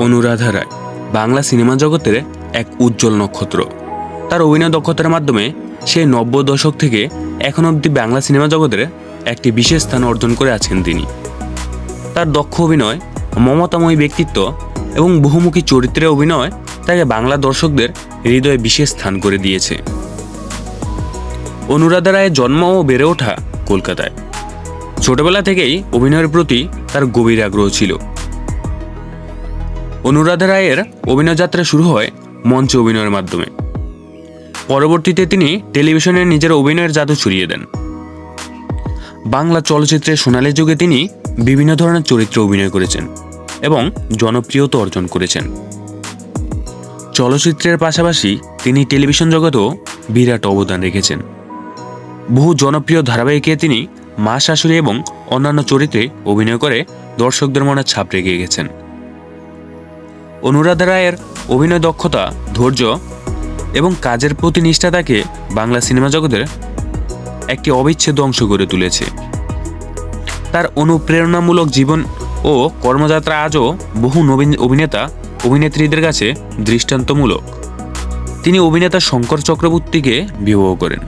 অনুরাধা রায়। Bangla cinema জগতের এক উজ্জ্বল নক্ষত্র। তার অভিনয় দক্ষতার মাধ্যমে সে নব্বই দশক থেকে এখন অবধি বাংলা সিনেমা জগতের একটি বিশেষ স্থান অর্জন করে আছেন তিনি। তার দক্ষ অভিনয়, মমতাময়ী ব্যক্তিত্ব এবং বহুমুখী চরিত্রে অভিনয় তাকে বাংলা দর্শকদের হৃদয়ে বিশেষ স্থান করে দিয়েছে। অনুরাধা রায়ের জন্ম ও বেড়ে ওঠা কলকাতায়। ছোটবেলা থেকেই অভিনয়ের প্রতি তার গভীর আগ্রহ ছিল। অনুরাধা রায়ের অভিনয় যাত্রা শুরু হয় মঞ্চে অভিনয়ের মাধ্যমে। পরবর্তীতে তিনি টেলিভিশনে নিজের অভিনয়ের জাদু ছড়িয়ে দেন। বাংলা চলচ্চিত্রের সোনালি যুগে তিনি বিভিন্ন ধরনের চরিত্রে অভিনয় করেছেন এবং জনপ্রিয়তা অর্জন করেছেন। চলচ্চিত্রের পাশাপাশি তিনি টেলিভিশন জগতেও বিরাট অবদান রেখেছেন। বহু জনপ্রিয় ধারাবাহিকে তিনি মা শাশুড়ি এবং অন্যান্য চরিত্রে অভিনয় করে দর্শকদের মনে ছাপ রেখে গেছেন। অনুরাধা রায়ের অভিনয় দক্ষতা, ধৈর্য এবং কাজের প্রতি নিষ্ঠা তাকে বাংলা সিনেমা জগতের একটি অবিচ্ছেদ্য অংশ গড়ে তুলেছে। তার অনুপ্রেরণামূলক জীবন ও কর্মযাত্রা আজও বহু নবীন অভিনেতা, অভিনেত্রীদের কাছে দৃষ্টান্তমূলক। তিনি অভিনেতা শঙ্কর চক্রবর্তীকে বিবাহ করেন।